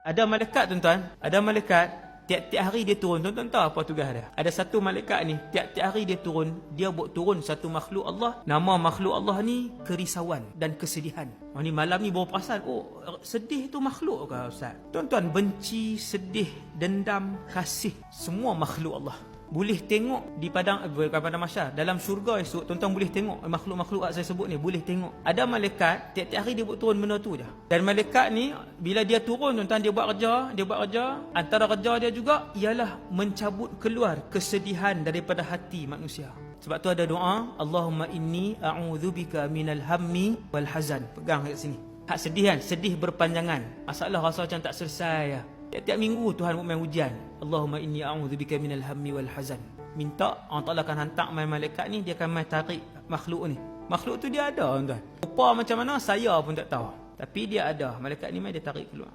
Ada malaikat tuan-tuan, ada malaikat tiap-tiap hari dia turun. Tuan-tuan tahu apa tugas dia? Ada satu malaikat ni, tiap-tiap hari dia turun, dia buat turun satu makhluk Allah. Nama makhluk Allah ni kerisauan dan kesedihan. Oh ni malam ni baru perasan, oh sedih tu makhluk ke Ustaz? Tuan-tuan benci, sedih, dendam, kasih semua makhluk Allah boleh tengok di padang eh, padang mahsyar dalam syurga esok tuan-tuan boleh tengok makhluk-makhluk yang saya sebut ni boleh tengok. Ada malaikat tiap-tiap hari dia buat turun benda tu je. Dan malaikat ni bila dia turun tuan-tuan dia buat kerja dia buat kerja antara kerja dia juga ialah mencabut keluar kesedihan daripada hati manusia. Sebab tu ada doa Allahumma inni a'udzubika minal hammi wal hazan. Pegang kat sini hak sedih kan sedih berpanjangan masalah rasa macam tak selesai ya. Tiap-tiap minggu Tuhan main ujian. Allahumma inni a'udzubika minal hammi wal hazan. Minta Allah Taala akan hantar main malaikat ni dia akan main tarik makhluk ni. Makhluk tu dia ada tuan. Rupa macam mana saya pun tak tahu. Tapi dia ada. Malaikat ni main dia tarik keluar.